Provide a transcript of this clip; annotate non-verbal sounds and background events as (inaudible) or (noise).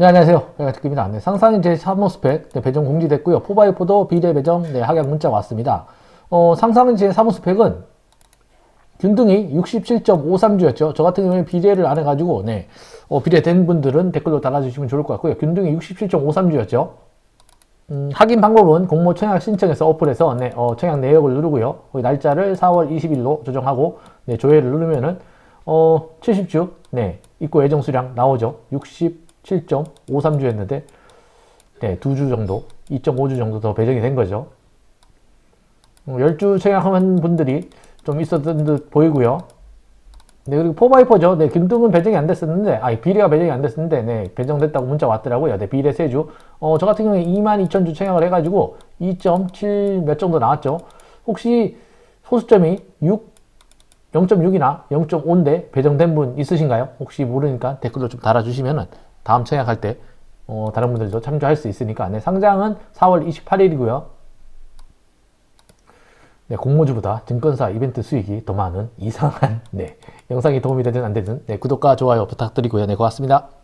네, 안녕하세요. 제가 듣기입니다. 네, 상상인 제 3호 스펙 네, 배정 공지됐고요. 4x4도 비례 배정 네, 하객 문자가 왔습니다. 어, 상상인 제 3호 스펙은 균등이 67.53주였죠. 저 같은 경우에 비례를 안 해가지고, 네, 어, 비례된 분들은 댓글로 달아주시면 좋을 것 같고요. 균등이 67.53주였죠. 음, 확인 방법은 공모 청약 신청해서 어플에서 네, 어, 청약 내역을 누르고요. 거기 날짜를 4월 20일로 조정하고 네, 조회를 누르면은 어, 70주 네, 입고 예정 수량 나오죠. 67.53주였는데 네, 2주 정도, 2.5주 정도 더 배정이 된 거죠. 어, 10주 청약한 분들이 좀 있었던 듯 보이고요. 네, 그리고 4x4죠. 네, 균등은 배정이 안 됐었는데, 아, 비례가 배정이 안 됐었는데, 네, 배정됐다고 문자 왔더라고요. 네, 비례 세주. 어, 저 같은 경우에 22,000주 청약을 해가지고 2.7 몇 정도 나왔죠. 혹시 소수점이 6, 0.6이나 0.5인데 배정된 분 있으신가요? 혹시 모르니까 댓글로 좀 달아주시면은 다음 청약할 때, 어, 다른 분들도 참조할 수 있으니까, 네, 상장은 4월 28일이고요. 네, 공모주보다 증권사 이벤트 수익이 더 많은 이상한 (laughs) 네, 영상이 도움이 되든 안 되든 네, 구독과 좋아요 부탁드리고요. 네, 고맙습니다.